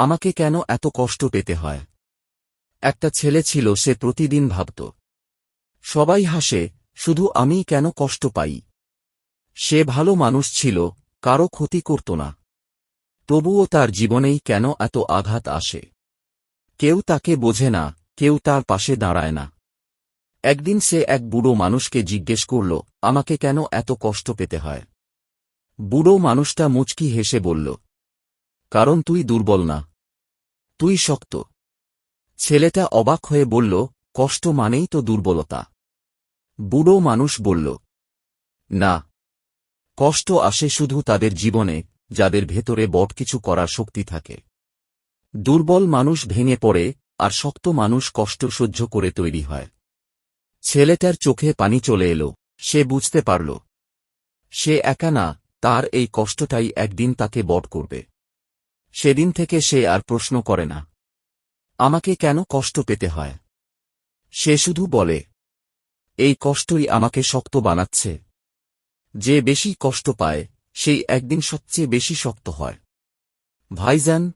আমাকে কেন এত কষ্ট পেতে হয়? একটা ছেলে ছিল, সে প্রতিদিন ভাবত। সবাই হাসে, শুধু আমি কেন কষ্ট পাই? সে ভালো মানুষ ছিল, কারও ক্ষতি করত না। তবুও তার জীবনেই কেন এত আঘাত আসে? কেউ তাকে বোঝে না, কেউ তার পাশে দাঁড়ায় না। একদিন সে এক বুড়ো মানুষকে জিজ্ঞেস করল, আমাকে কেন এত কষ্ট পেতে হয়? বুড়ো মানুষটা মুচকি হেসে বলল, কারণ তুই দুর্বল না। তুই শক্ত। ছেলেটা অবাক হয়ে বলল, কষ্ট মানেই তো দুর্বলতা। বুড়ো মানুষ বলল, না। কষ্ট আসে শুধু তাদের জীবনে, যাদের ভেতরে বট কিছু করার শক্তি থাকে। দুর্বল মানুষ ভেঙে পড়ে, আর শক্ত মানুষ কষ্ট সহ্য করে তৈরি হয়। ছেলেটার চোখে পানি চলে এলো, সে বুঝতে পারল। সে একা না, তার এই কষ্টটাই একদিন তাকে বট করবে। সেদিন থেকে সে আর প্রশ্ন করে না। আমাকে কেন কষ্ট পেতে হয়? সে শুধু বলে, এই কষ্টই আমাকে শক্ত বানাচ্ছে। যে বেশি কষ্ট পায়, সেই একদিন সবচেয়ে বেশি শক্ত হয়। ভাইজান